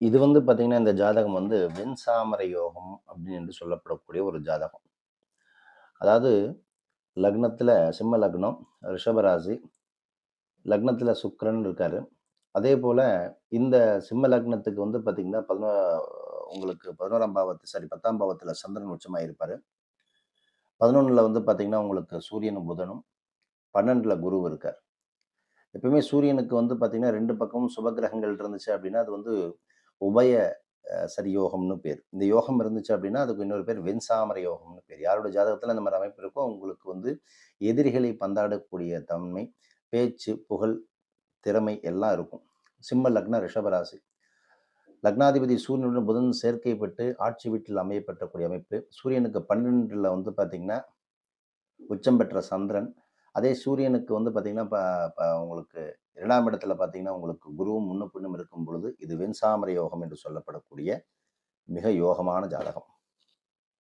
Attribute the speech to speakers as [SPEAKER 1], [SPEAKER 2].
[SPEAKER 1] இது வந்து பார்த்தீங்கன்னா, இந்த ஜாதகம் வந்து வெண்சாமர யோகம் அப்படின்னு என்று சொல்லப்படக்கூடிய ஒரு ஜாதகம். அதாவது லக்னத்தில் சிம்ம லக்னம், ரிஷபராசி. சுக்ரனு இருக்கார் அதே போல் இந்த சிம்ம லக்னத்துக்கு வந்து பார்த்திங்கன்னா பதினோ உங்களுக்கு 11ஆம் பாவத்து சாரி பத்தாம் பாவத்தில் சந்திரன் உச்சமாக இருப்பார் பதினொன்றில் வந்து பார்த்தீங்கன்னா, உங்களுக்கு சூரியனும், புதனும், 12ல குரு இருக்கார். எப்பவுமே சூரியனுக்கு வந்து பார்த்திங்கன்னா ரெண்டு பக்கமும் சுபகிரகங்கள் இருந்துச்சு அப்படின்னா, அது வந்து உபய சரி யோகம்னு பேர். இந்த யோகம் இருந்துச்சு அப்படின்னா, அதுக்கு இன்னொரு பேர் வெண்சாமர யோகம்னு பேர். யாரோட ஜாதகத்தில் இந்த மாதிரி அமைப்பு இருக்கோ, உங்களுக்கு வந்து எதிரிகளை பந்தாடக்கூடிய தன்மை, பேச்சு, புகழ், திறமை எல்லாம் இருக்கும். சிம்ம லக்ன ரிஷபராசி. லக்னாதிபதி சூரியனுடன் புதன் சேர்க்கை பெற்று ஆட்சி வீட்டில் அமையப்பட்டக்கூடிய அமைப்பு. சூரியனுக்கு 12ல வந்து பார்த்திங்கன்னா உச்சம் பெற்ற சந்திரன். அதே சூரியனுக்கு வந்து பார்த்தீங்கன்னா, இப்போ உங்களுக்கு இரண்டாம் இடத்துல பார்த்தீங்கன்னா, உங்களுக்கு குருவும் முன்னும் பின்னும் இருக்கும் பொழுது, இது வெண்சாமர யோகம் என்று சொல்லப்படக்கூடிய மிக யோகமான ஜாதகம்.